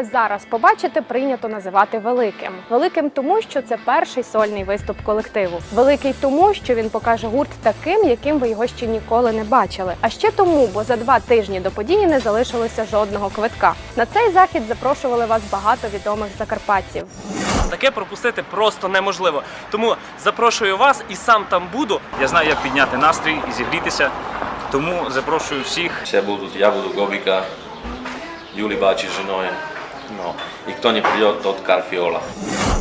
ви зараз побачите, прийнято називати великим. Великим тому, що це перший сольний виступ колективу. Великий тому, що він покаже гурт таким, яким ви його ще ніколи не бачили. А ще тому, бо за два тижні до події не залишилося жодного квитка. На цей захід запрошували вас багато відомих закарпатців. Таке пропустити просто неможливо. Тому запрошую вас і сам там буду. Я знаю, як підняти настрій і зігрітися, тому запрошую всіх. Все будут, я буду Гобика, Юли Бачи с no. и кто не придет, тот карфіола.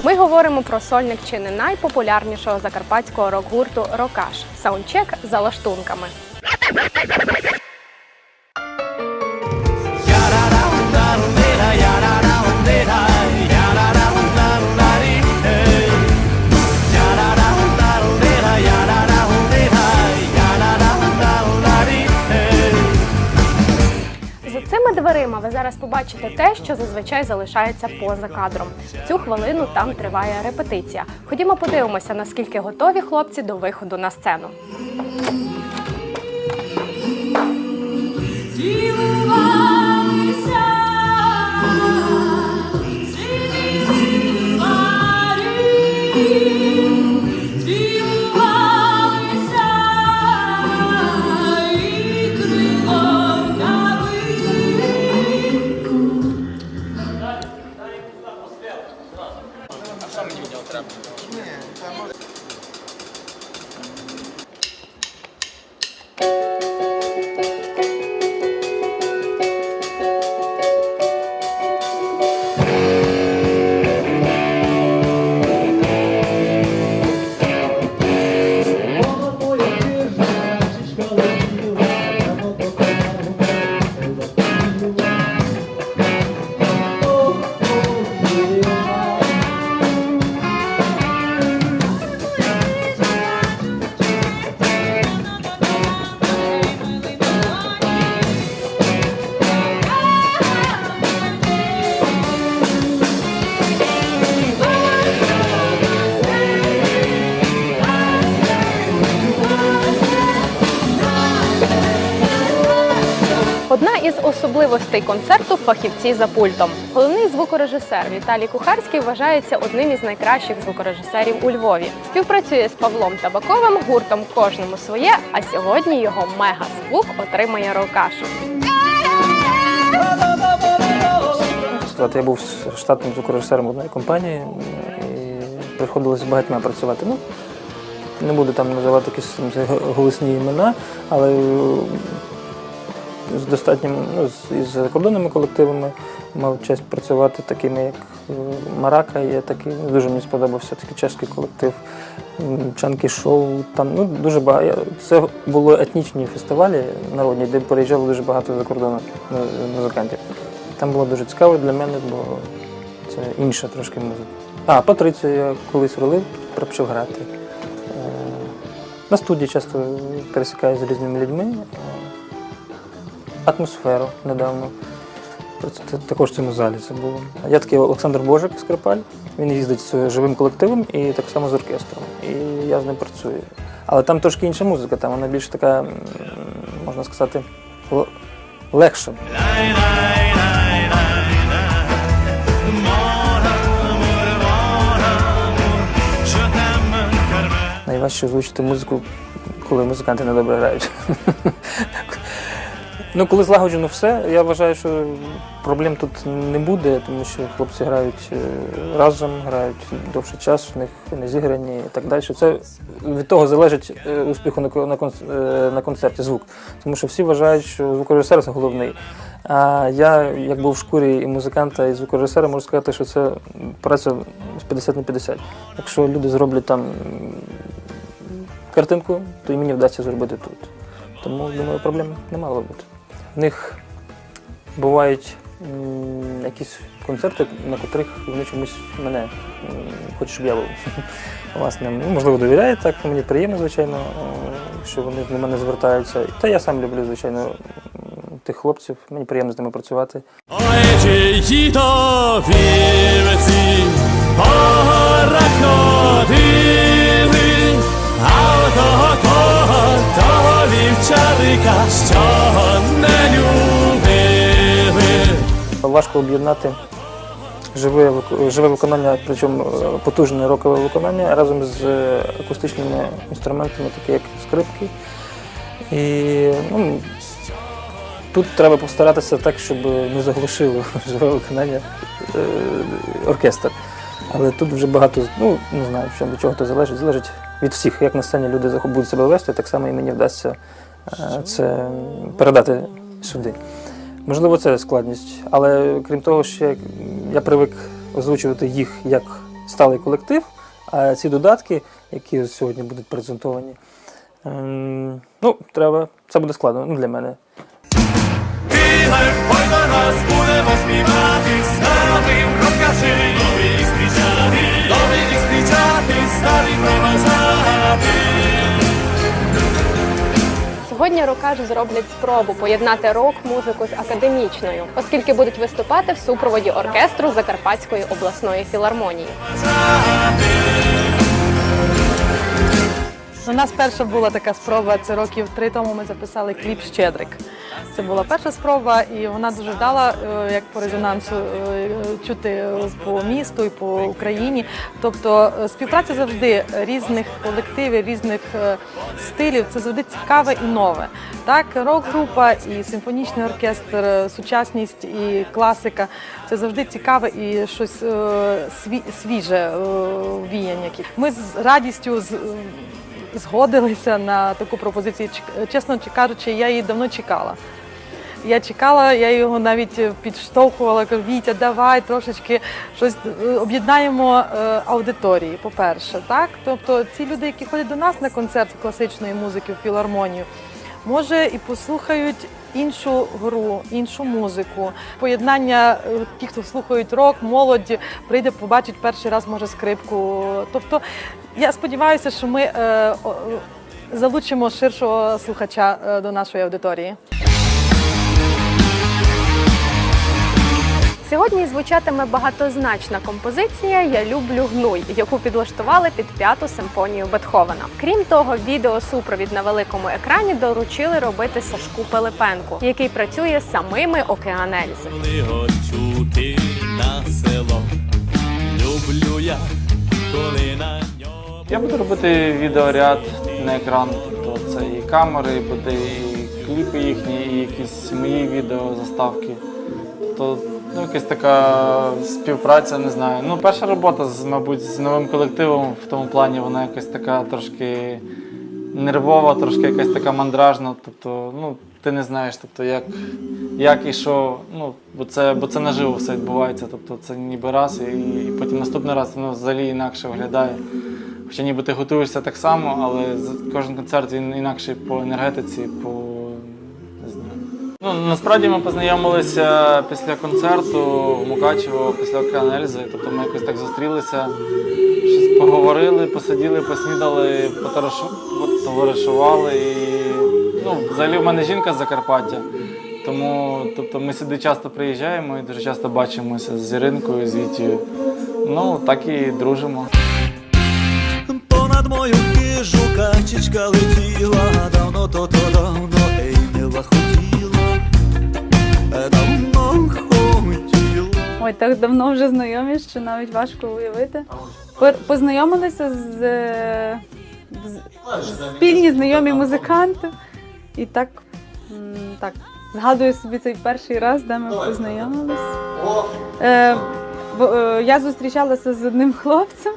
Ми говоримо про сольник чи не найпопулярнішого закарпатського рок-гурту Рокаш саундчек за лаштунками. Дверима ви зараз побачите те, що зазвичай залишається поза кадром. В цю хвилину там триває репетиція. Ходімо подивимося, наскільки готові хлопці до виходу на сцену. Цілувалися, особливостей концерту фахівці за пультом. Головний звукорежисер Віталій Кухарський вважається одним із найкращих звукорежисерів у Львові. Співпрацює з Павлом Табаковим, гуртом кожному своє. А сьогодні його мега звук отримає Рокаш. сказати, я був штатним звукорежисером одної компанії і приходилось з багатьма працювати. Ну, не буду там називати якісь голосні імена, але е, з достатнім ну, із закордонними колективами мав честь працювати такими, як е, Марака, є такий, дуже мені сподобався такий чеський колектив, Чанки Шоу. Там ну, дуже багато. Це було етнічні фестивалі народні, де приїжджало дуже багато закордонних е, музикантів. Там було дуже цікаво для мене, бо це інша трошки музика. А, Патрицію я колись ролив, почав грати. Е, На студії часто пересікаюся з різними людьми. Атмосферу недавно. Це також в цьому залі це було. Я такий Олександр Божик Скрипаль. Він їздить з живим колективом і так само з оркестром. І я з ним працюю. Але там трошки інша музика, там вона більш така, можна сказати, легша. Найважче озвучити музику, коли музиканти недобре грають. Ну, коли злагоджено все, я вважаю, що проблем тут не буде, тому що хлопці грають е, разом, грають довший час, в них не зіграні і так далі. Це від того залежить е, успіху е, на концерті звук. Тому що всі вважають, що звукорежисер це головний. А я, як був в шкурі і музиканта, і звукорежисера, можу сказати, що це праця з 50 на 50. Якщо люди зроблять там картинку, то і мені вдасться зробити тут. Тому, думаю, проблем не мало бути. В них бувають якісь концерти, на котрих вони чомусь мене хочуть, щоб я був. Власне, ну, можливо, довіряють так, мені приємно, звичайно, що вони до мене звертаються. Та я сам люблю, звичайно, тих хлопців, мені приємно з ними працювати. Ой, того, того, вівчарика, що не любили. важко об'єднати живе, живе виконання, причому е, потужне рокове виконання разом з е, акустичними інструментами, такі як скрипки. І ну, тут треба постаратися так, щоб не заглушило живе виконання е, оркестр. Але тут вже багато, ну не знаю, що від чого то залежить. Залежить від всіх, як на сцені люди будуть себе вести, так само і мені вдасться е, це передати сюди. Можливо, це складність, але крім того, ще я привик озвучувати їх як сталий колектив, а ці додатки, які сьогодні будуть презентовані, ем, ну, треба, це буде складно ну, для мене. Ой до нас будемо співати, новий зустрічати, старий проважати. Сьогодні рокажі зроблять спробу поєднати рок-музику з академічною, оскільки будуть виступати в супроводі оркестру Закарпатської обласної філармонії. У нас перша була така спроба. Це років три тому ми записали кліп Щедрик. Це була перша спроба, і вона дуже дала, е, як по резонансу е, чути по місту і по Україні. Тобто е, співпраця завжди різних колективів, різних стилів. Це завжди цікаве і нове. Так, рок-група і симфонічний оркестр, сучасність і класика це завжди цікаве і щось свіже віяння. Ми з радістю з згодилися на таку пропозицію. Чесно кажучи, я її давно чекала. Я чекала, я його навіть підштовхувала, кажу, Вітя, давай трошечки щось е, об'єднаємо е, аудиторії, по-перше. Так? Тобто ці люди, які ходять до нас на концерт класичної музики в філармонію, може і послухають іншу гру, іншу музику. Поєднання, е, ті, хто слухають рок, молодь, прийде, побачить перший раз, може, скрипку. Тобто я сподіваюся, що ми е, залучимо ширшого слухача е, до нашої аудиторії. Сьогодні звучатиме багатозначна композиція Я люблю гнуй, яку підлаштували під п'яту симфонію Бетховена. Крім того, відеосупровід на великому екрані доручили робити Сашку Пилипенку, який працює з самими Океанельзи. Коли чути на село, люблю я, коли на ньому. Я буду робити відеоряд на екран, тобто це і камери, буде і кліпи їхні, і якісь мої відео, заставки. Тобто, ну, якась така співпраця, не знаю. Ну, перша робота, з, мабуть, з новим колективом в тому плані вона якась така трошки нервова, трошки якась така мандражна. Тобто, ну, ти не знаєш, тобто, як, як і що. Ну, бо це, бо це наживо все відбувається. Тобто це ніби раз, і, і потім наступний раз воно взагалі інакше виглядає. Хоча ніби ти готуєшся так само, але кожен концерт він інакший по енергетиці, по. Ну, насправді ми познайомилися після концерту в Мукачево, після Океан Тобто ми якось так зустрілися, щось поговорили, посиділи, поснідали, потоваришу- потоваришували. І, ну, взагалі в мене жінка з Закарпаття. Тому тобто, ми сюди часто приїжджаємо і дуже часто бачимося з Іринкою, з Вітєю. Ну, так і дружимо. Понад мою хижу качечка летіла, давно то то давно ей мила хотіла, Ой, так давно вже знайомі, що навіть важко уявити. Познайомилися з, е, з спільні знайомі музиканти. І так, так згадую собі цей перший раз, де ми познайомилися. Е, е, я зустрічалася з одним хлопцем.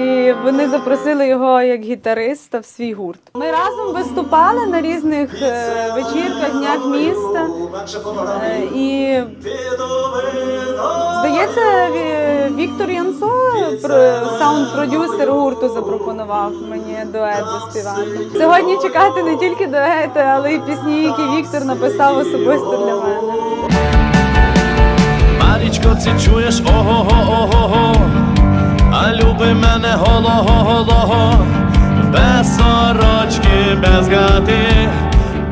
І вони запросили його як гітариста в свій гурт. Ми разом виступали на різних е, вечірках, днях міста. Е, і Здається, Віктор Янцо, саунд-продюсер гурту, запропонував мені дует заспівати. Сьогодні чекати не тільки дуети, але й пісні, які Віктор написав особисто для мене. Марічко, це чуєш ого-го, ого-го, а люби мене голого, голого, без сорочки, без гати,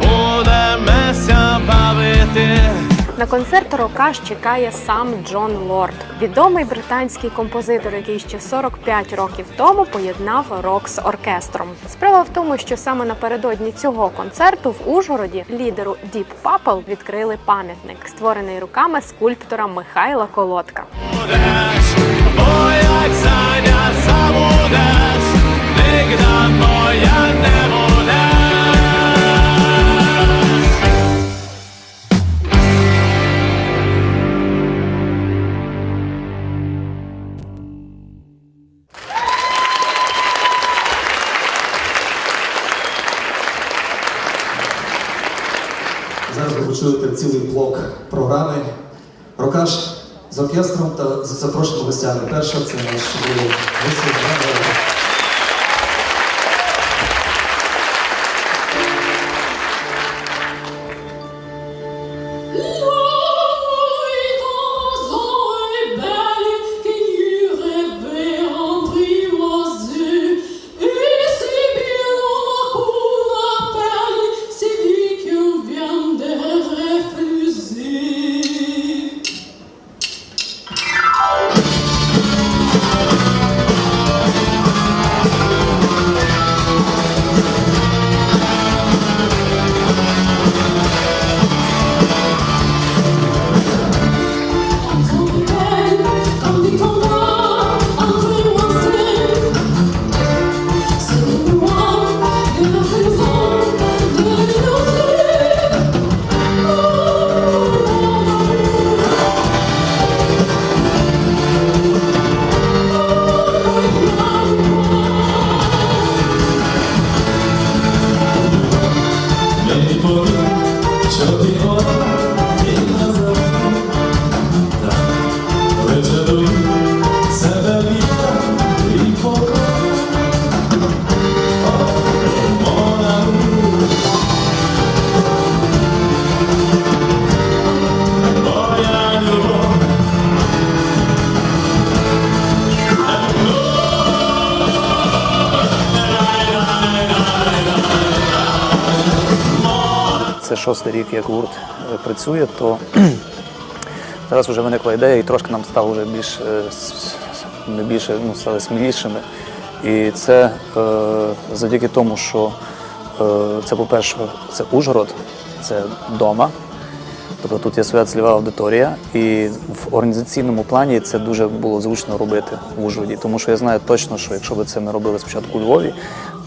будемося бавити. На концерт Рокаш чекає сам Джон Лорд, відомий британський композитор, який ще 45 років тому поєднав рок з оркестром. Справа в тому, що саме напередодні цього концерту в Ужгороді лідеру Deep Purple відкрили пам'ятник, створений руками скульптора Михайла Колодка. Зараз ви почуєте цілий блок програми. Рокаш оркестром та за запрошеними гостями. Перша це наш виступ. Шостий рік, як гурт е, працює, то зараз вже виникла ідея, і трошки нам стало вже більш е, ми більше ну, стали смілішими. І це е, завдяки тому, що е, це, по-перше, це Ужгород, це дома. Тобто тут є своя цільова аудиторія, і в організаційному плані це дуже було зручно робити в Ужгороді, тому що я знаю точно, що якщо б це ми робили спочатку у Львові,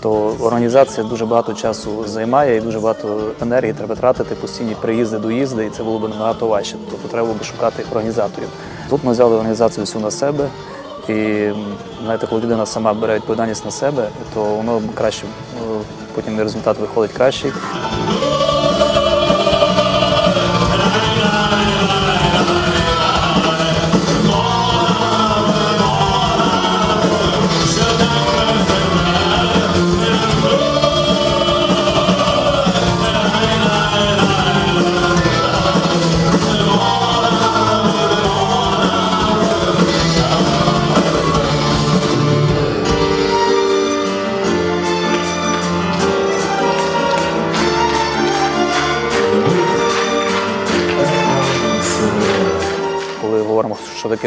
то організація дуже багато часу займає і дуже багато енергії треба тратити, постійні приїзди, доїзди, і це було б набагато важче. Тобто треба було б шукати організаторів. Тут ми взяли організацію всю на себе. І знаєте, коли людина сама бере відповідальність на себе, то воно краще, е, потім результат виходить кращий.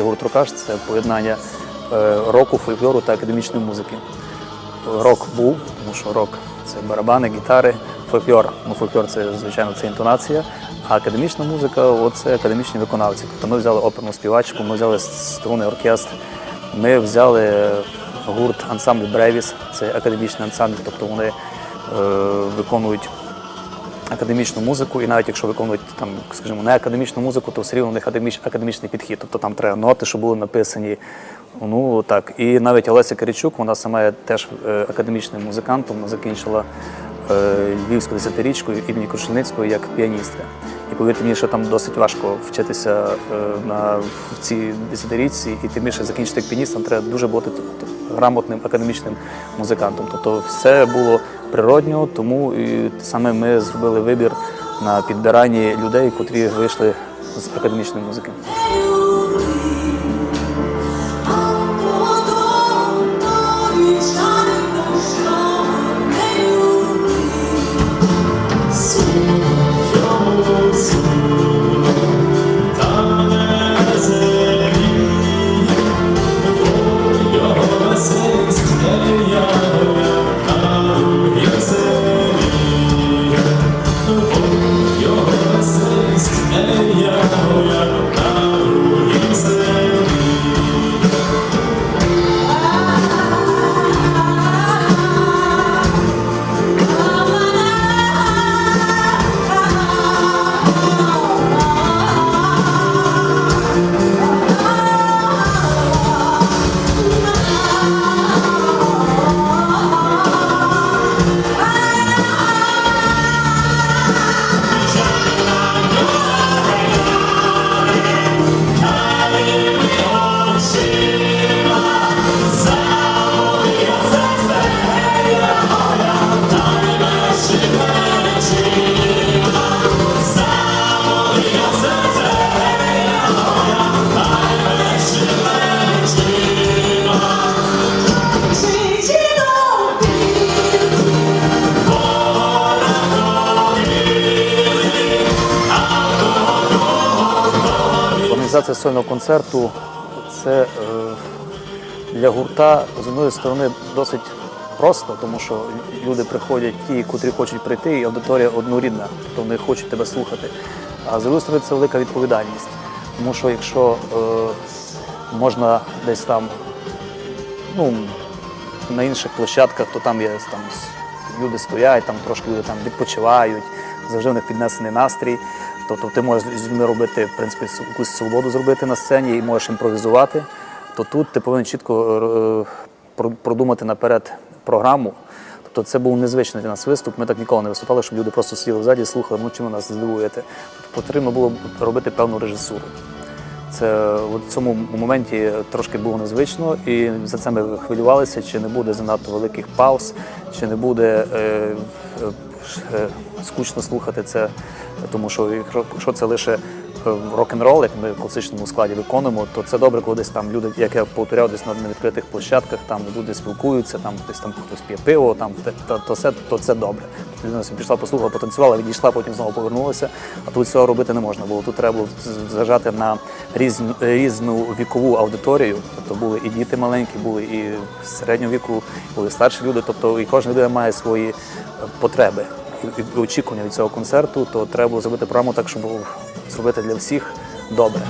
Гурт рокаш, це поєднання е, року, фольклору та академічної музики. Рок був, тому що рок це барабани, гітари, фольклор. Ну, фольклор це, звичайно, це інтонація, а академічна музика це академічні виконавці. Тобто ми взяли оперну співачку, ми взяли струнний оркестр, ми взяли гурт ансамбль Бревіс, це академічний ансамбль, тобто вони е, виконують академічну музику, і навіть якщо виконують там, скажімо, не академічну музику, то все рівно у них академіч, академічний підхід. Тобто там треба ноти, що були написані. Ну так. І навіть Олеся Киричук, вона сама є теж е, академічним музикантом, вона закінчила е, Львівську десятирічку імені Крушельницького як піаністка. І повірте мені, що там досить важко вчитися е, на в цій десятирічці, і тим більше закінчити піністом, треба дуже бути грамотним академічним музикантом. Тобто все було природньо, тому і саме ми зробили вибір на підбиранні людей, котрі вийшли з академічної музики. Сольного концерту це е, для гурта з одної сторони досить просто, тому що люди приходять ті, котрі хочуть прийти, і аудиторія однорідна, тобто вони хочуть тебе слухати. А з другої сторони це велика відповідальність. Тому що якщо е, можна десь там ну, на інших площадках, то там є там, люди стоять, там трошки люди там відпочивають, завжди в них піднесений настрій. Тобто ти можеш з людьми робити, в принципі, якусь свободу зробити на сцені і можеш імпровізувати. То тут ти повинен чітко е, продумати наперед програму. Тобто це був незвичний для нас виступ. Ми так ніколи не виступали, щоб люди просто сиділи ззаді, слухали, ну чим нас здивуєте. Тобто потрібно було робити певну режисуру. Це в цьому моменті трошки було незвично, і за це ми хвилювалися, чи не буде занадто великих пауз, чи не буде е, е, е, скучно слухати це, тому що якщо- це лише е, рок-н-рол, як ми в класичному складі виконуємо, то це добре, коли десь там люди, як я повторяв, десь на невідкритих площадках, там люди спілкуються, там десь там хтось п'є пиво, там то, то, це, то це добре. Тобто людина пішла, послухала, потанцювала, відійшла, потім знову повернулася. А тут цього робити не можна було. Тут треба було зважати на різну, різну вікову аудиторію. Тобто були і діти маленькі, були і середнього віку, були старші люди. Тобто і кожна людина має свої е, потреби очікування від цього концерту, то треба зробити програму так, щоб зробити для всіх добре.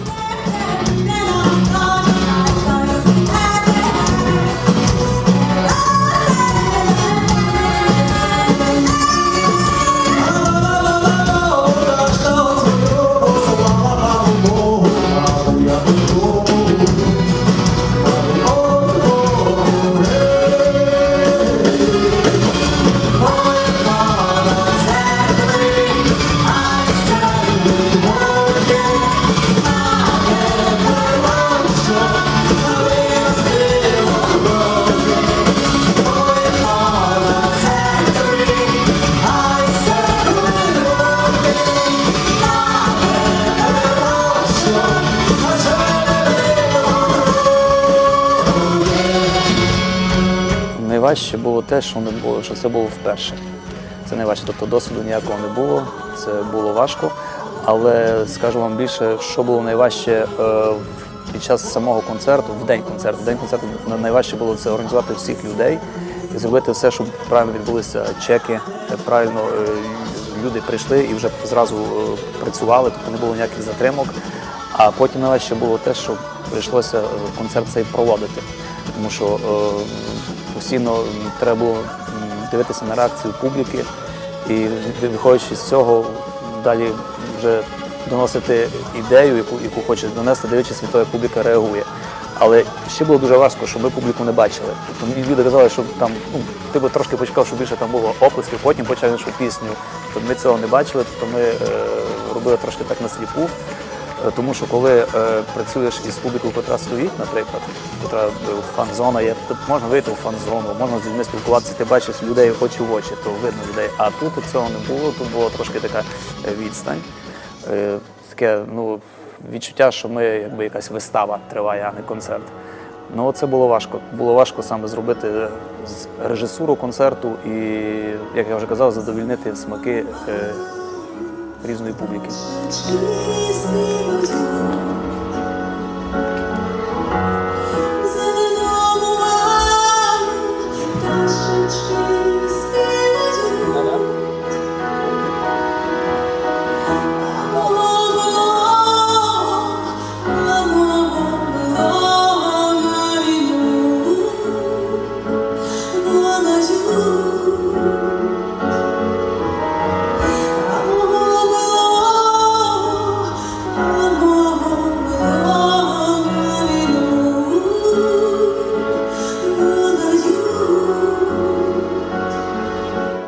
Те, що не було, що це було вперше. Це найважче. Тобто досвіду ніякого не було, це було важко. Але скажу вам більше, що було найважче е, під час самого концерту, в день концерту. В день концерту найважче було це організувати всіх людей і зробити все, щоб правильно відбулися чеки, е, правильно е, люди прийшли і вже зразу працювали, тобто не було ніяких затримок. А потім найважче було те, що прийшлося концерт цей проводити, тому що постійно треба було дивитися на реакцію публіки і виходячи з цього, далі вже доносити ідею, яку, яку хоче донести, дивлячись від того, публіка реагує. Але ще було дуже важко, щоб ми публіку не бачили. Тобто люди казали, що там ну, ти би трошки почекав, щоб більше там було оплесків, потім почав іншу пісню. Тобто ми цього не бачили, тобто ми е, робили трошки так на сліпу. Е, Тому що коли е, працюєш із публікою, яка стоїть, наприклад, яка е, фан-зона є, тут можна вийти у фан-зону, можна з людьми спілкуватися, ти бачиш людей очі в очі, то видно людей. А тут цього не було, тут була трошки така е, відстань. Е, Таке ну, відчуття, що ми якби якась вистава триває, а не концерт. Ну, це було важко. Було важко саме зробити з- режисуру концерту і, як я вже казав, задовільнити смаки е, різної публіки.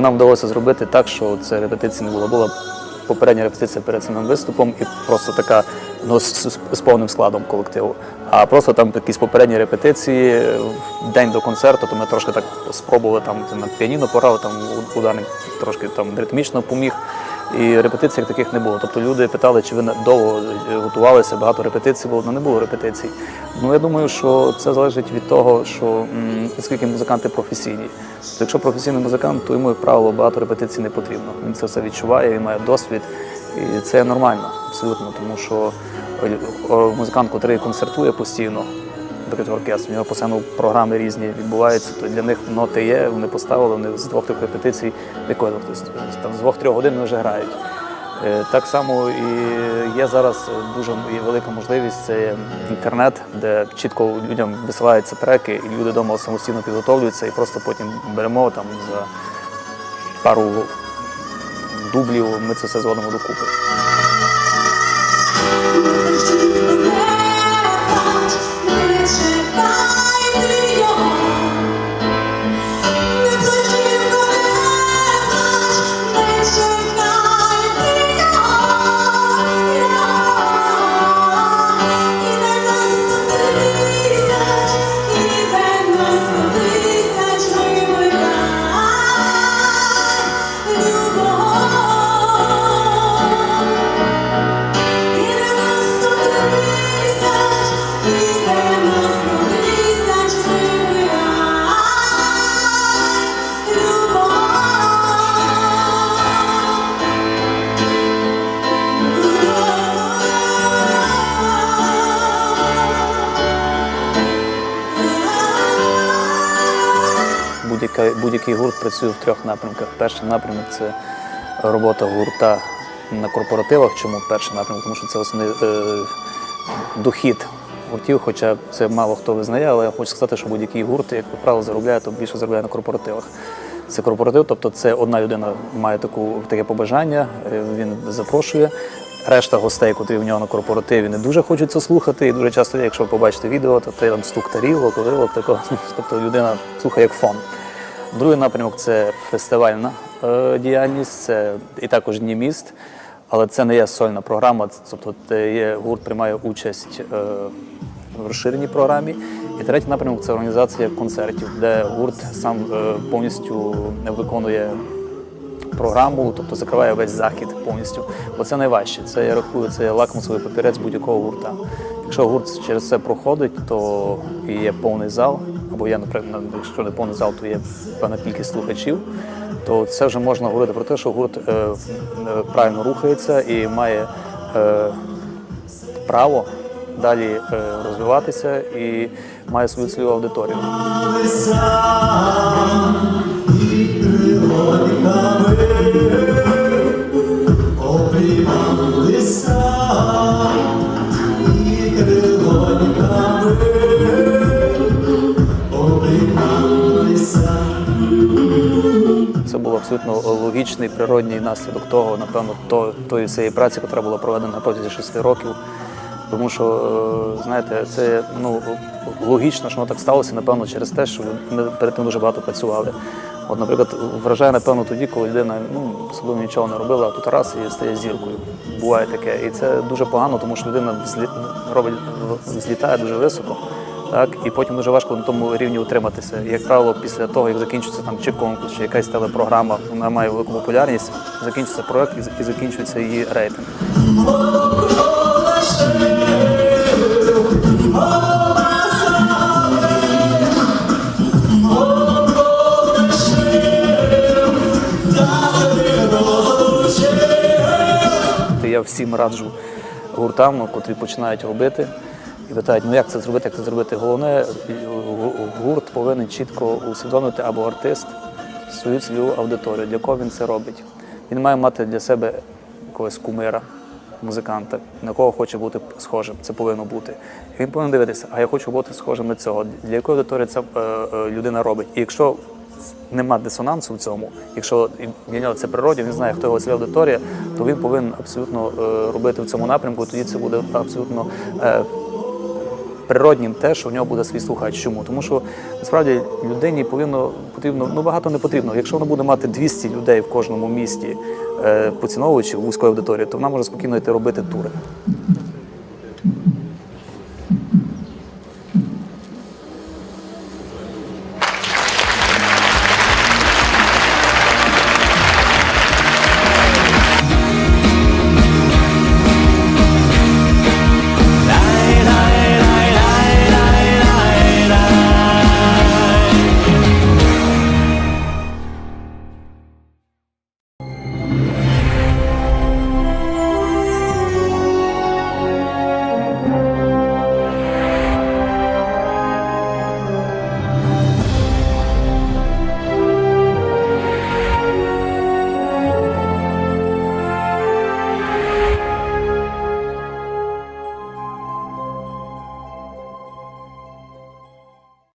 Нам вдалося зробити так, що це репетиція не було. Була попередня репетиція перед самим виступом і просто така ну, з- з повним складом колективу. А просто там якісь попередні репетиції в день до концерту, то ми трошки так спробували там на піаніно пограли, там ударник трошки там ритмічно поміг. І репетицій таких не було. Тобто люди питали, чи ви довго е, готувалися, багато репетицій було, але не було репетицій. Ну я думаю, що це залежить від того, що наскільки музиканти професійні. Тобто, якщо професійний музикант, то йому, як правило, багато репетицій не потрібно. Він це все відчуває, він має досвід І це нормально, абсолютно, тому що е, музикант, який концертує постійно, наприклад, оркестр, у нього постійно програми різні відбуваються, то для них ноти є, вони поставили, вони з двох-трьох репетицій виконують. Тобто, Там з двох-трьох годин вони вже грають. Е, Так само і є зараз дуже велика можливість це інтернет, де чітко людям висилаються треки, і люди вдома самостійно підготовлюються, і просто потім беремо там за пару дублів, ми це все зводимо докупи. Будь-який гурт працює в трьох напрямках. Перший напрямок це робота гурта на корпоративах. Чому перший напрямок? Тому що це основний е, дохід гуртів, хоча це мало хто визнає, але я хочу сказати, що будь-який гурт, як правило, заробляє, то більше заробляє на корпоративах. Це корпоратив, тобто це одна людина має таку, таке побажання, е, він запрошує. Решта гостей, котрі в нього на корпоративі, не дуже хочуть це слухати. І дуже часто, якщо побачите відео, то там стук тарілок, вилок, такого. Тобто людина слухає як фон. Другий напрямок це фестивальна е, діяльність, це і також Дні міст, але це не є сольна програма. Тобто є, гурт приймає участь е, в розширеній програмі. І третій напрямок це організація концертів, де гурт сам е, повністю виконує програму, тобто закриває весь захід повністю. Бо це найважче. Це я рахую, це лакмусовий папірець будь-якого гурта. Якщо гурт через це проходить, то є повний зал, або я, наприклад, якщо не повний зал, то є певна кількість слухачів, то це вже можна говорити про те, що гурт е, е, правильно рухається і має е, право далі розвиватися і має свою цільову аудиторію. Абсолютно логічний природній наслідок того, напевно, то, тої всієї праці, яка була проведена на протязі шести років. Тому що, е, знаєте, це ну, логічно, що воно так сталося, напевно, через те, що ми перед тим дуже багато працювали. От, наприклад, вражає, напевно, тоді, коли людина ну, особливо нічого не робила, а тут раз і стає зіркою. Буває таке. І це дуже погано, тому що людина взлі... робить, взлітає дуже високо. Так, і потім дуже важко на тому рівні утриматися. Як правило, після того, як закінчиться там чи конкурс, чи якась телепрограма, вона має велику популярність, закінчиться проект і, закінчується її рейтинг. Я всім раджу гуртам, котрі починають робити. І питають, ну як це зробити, як це зробити. Головне, гурт повинен чітко усвідомити або артист свою цільову аудиторію, для кого він це робить. Він має мати для себе якогось кумира, музиканта, на кого хоче бути схожим. Це повинно бути. Він повинен дивитися, а я хочу бути схожим на цього. Для якої аудиторії ця е, е, людина робить. І якщо нема дисонансу в цьому, якщо для це природні, він знає, хто його цільова аудиторія, то він повинен абсолютно е, робити в цьому напрямку. Тоді це буде абсолютно природнім те, що в нього буде свій слухач. Чому? Тому що насправді людині повинно потрібно ну багато не потрібно. Якщо вона буде мати 200 людей в кожному місті, е, поціновувачів вузької аудиторії, то вона може спокійно йти робити тури.